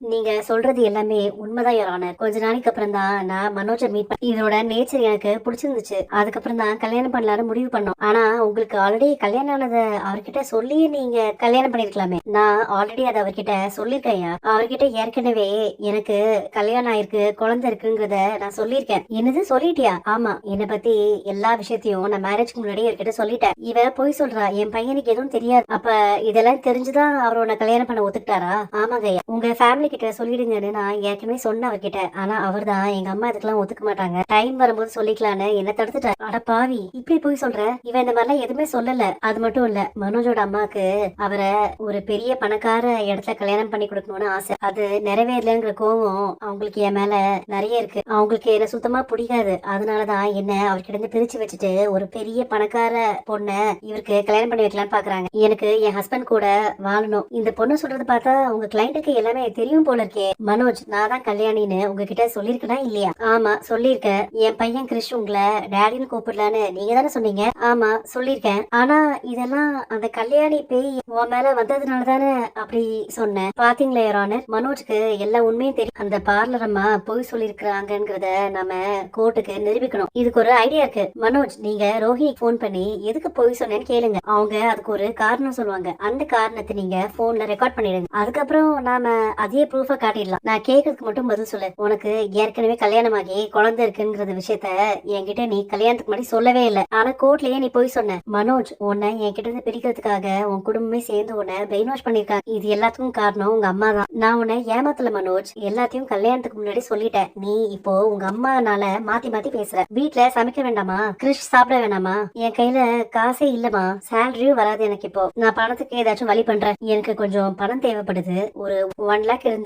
நீங்க சொல்றது எல்லாமே உண்மைதான் யாரான கொஞ்ச நாளைக்கு அப்புறம் தான் நான் மனோஜை மீட் பண்ணி இதோட நேச்சர் எனக்கு பிடிச்சிருந்துச்சு. அதுக்கப்புறம் தான் கல்யாணம் பண்ணலாம்னு முடிவு பண்ணோம். ஆனா உங்களுக்கு ஆல்ரெடி கல்யாணம் ஆனதை அவர்கிட்ட சொல்லி நீங்க கல்யாணம் பண்ணிருக்கலாமே. நான் ஆல்ரெடி அதை அவர்கிட்ட சொல்லியிருக்கேன் அவர்கிட்ட ஏற்கனவே எனக்கு கல்யாணம் ஆயிருக்கு குழந்தை இருக்குங்கிறத நான் சொல்லியிருக்கேன். என்னது? சொல்லிட்டியா? ஆமா. என்னை பத்தி எல்லா விஷயத்தையும் நான் மேரேஜ்க்கு முன்னாடி அவர்கிட்ட சொல்லிட்டேன். இவ போய் சொல்றா. என் பையனுக்கு எதுவும் தெரியாது. அப்ப இதெல்லாம் தெரிஞ்சுதான் அவரோட கல்யாணம் பண்ண ஒத்துக்கிட்டாரா? ஆமாங்க உங்க ஃபேமிலி கிட்ட சொல்லிடுங்கன்னு நான் ஏற்கனவே சொன்னேன் அவர்கிட்ட ஆனா அவர் தான் எங்க அம்மா இதுக்கெல்லாம் ஒத்துக்க மாட்டாங்க. டைம் வரும்போது சொல்லிக்கலான்னு என்ன தடுத்துட்டார். அட பாவி இப்படி போய் சொல்ற? இவன் இந்த மாதிரிலாம் எதுவுமே சொல்லல. அது மட்டும் இல்ல மனோஜோட அம்மாக்கு அவரை ஒரு பெரிய பணக்கார இடத்துல கல்யாணம் பண்ணி கொடுக்கணும்னு ஆசை. அது நிறைவேறலங்கிற கோவம் அவங்களுக்கு என் மேல நிறைய இருக்கு. அவங்களுக்கு என்ன சுத்தமா பிடிக்காது. அதனாலதான் என்ன அவர்கிட்ட இருந்து பிரிச்சு வச்சுட்டு ஒரு பெரிய பணக்கார பொண்ண இவருக்கு கல்யாணம் பண்ணி வைக்கலாம்னு பாக்குறாங்க. எனக்கு என் ஹஸ்பண்ட் கூட வாழணும். இந்த பொண்ணு சொல்றது பார்த்தா உங்க கிளைண்ட்டுக்கு எல்லாமே தெரியும். போல இருக்கே. மனோஜ் நான் தான் கல்யாணின்னு உங்ககிட்ட சொல்லிருக்கனா இல்லையா? ஆமா சொல்லியிருக்கேன். என் பையன் கிறிஷ் உங்களை டேடின்னு கூப்பிடலான்னு நீங்க தானே சொன்னீங்க? ஆமா சொல்லிருக்கேன் ஆனா இதெல்லாம் அந்த கல்யாணி பேய் உன் மேல வந்ததுனால தானே அப்படி சொன்னேன். பாத்தீங்களா யாரான மனோஜ்க்கு எல்லா உண்மையும் தெரியும். அந்த பார்லர் அம்மா பொய் சொல்லிருக்கிறாங்கிறத நம்ம கோர்ட்டுக்கு நிரூபிக்கணும். இதுக்கு ஒரு ஐடியா இருக்கு. மனோஜ் நீங்க ரோஹினி ஃபோன் பண்ணி எதுக்கு பொய் சொன்னேன்னு கேளுங்க. அவங்க அதுக்கு ஒரு காரணம் சொல்லுவாங்க. அந்த காரணத்தை நீங்க போன்ல ரெக்கார்ட் பண்ணிடுங்க. அதுக்கப்புறம் நாம அதே ப்ரூஃப காட்டிடலாம். நான் கேட்கறதுக்கு மட்டும் பதில் சொல்லு. உனக்கு ஏற்கனவே கல்யாணம் ஆகி குழந்தை இருக்குங்கிற விஷயத்த என்கிட்ட நீ கல்யாணத்துக்கு முன்னாடி சொல்லவே இல்லை. ஆனா கோர்ட்லயே நீ போய் சொன்ன மனோஜ் உன்னை என்கிட்ட இருந்து பிரிக்கிறதுக்காக உன் குடும்பமே சேர்ந்து உன்னை பிரெயின் வாஷ் பண்ணிருக்காங்க இது எல்லாத்துக்கும் காரணம் உங்க அம்மா தான். நான் உன்னை ஏமாத்தல மனோஜ். எல்லாத்தையும் கல்யாணத்துக்கு முன்னாடி சொல்லிட்டேன். நீ இப்போ உங்க அம்மானால மாத்தி மாத்தி பேசுற. வீட்டுல சமைக்க வேண்டாமா? கிறிஷ் சாப்பிட வேணாமா? என் கையில காசே இல்லமா சேலரியும் வராது எனக்கு இப்போ. நான் பணத்துக்கு ஏதாச்சும் வழி பண்றேன். எனக்கு கொஞ்சம் பணம் தேவைப்படுது. ஒரு ஒன் லேக் இருந்து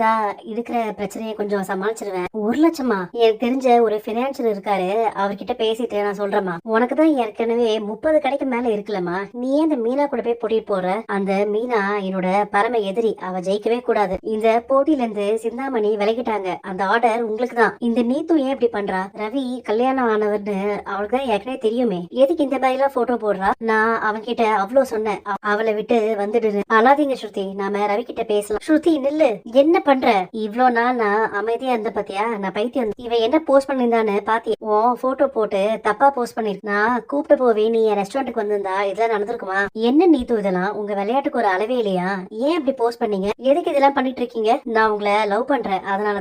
இருக்கிற பிரச்சனையை கொஞ்சம் சமாளிச்சிருவேன். ஒரு லட்சமா எனக்கு தெரிஞ்ச ஒரு பினான்சியல் இருக்காரு. அவர்கிட்ட பேசிட்டு நான் சொல்றேம்மா. உனக்கு தான் ஏற்கனவே முப்பது கடைக்கு மேல இருக்குல்லம்மா. நீ ஏன் இந்த மீனா கூட போய் போட்டிட்டு போற? அந்த மீனா என்னோட பரம எதிரி. அவ ஜெயிக்கவே கூடாது. இந்த போட்டியில இருந்து சிந்தாமணி விலகிட்டாங்க. அந்த ஆர்டர் உங்களுக்கு தான். இந்த நீத்து ஏன் இப்படி பண்றா? ரவி கல்யாணம் ஆனவர்னு அவளுக்கு தான் ஏற்கனவே தெரியுமே. எதுக்கு இந்த மாதிரி எல்லாம் போட்டோ போடுறா? நான் அவன்கிட்ட அவ்வளவு சொன்னேன். அவளை விட்டு வந்துடுது அழாதீங்க ஸ்ருதி. நாம ரவி கிட்ட பேசலாம். ஸ்ருதி நில்லு. என்ன பண்ற? இவ்ளோ நாள் நான் அமைதியா இருந்த பாத்தியா? நான் பைத்தியம் இவன் என்ன போஸ்ட் பண்ணிருந்தான்னு பாத்தியா? உன் போட்டோ போட்டு தப்பா போஸ்ட் பண்ணிருக்க நான் கூப்பிட்டு போவே நீ என் ரெஸ்டாரண்ட்டுக்கு வந்திருந்தா இதெல்லாம் நடந்திருக்குமா? என்ன நீத்து இதெல்லாம்? உங்க விளையாட்டுக்கு ஒரு அளவே இல்லையா? ஏன் இப்படி போஸ்ட் பண்ணீங்க? எதுக்கு இதெல்லாம் பண்ணிட்டு இருக்கீங்க? நான் உங்களை லவ் பண்றேன். அதனால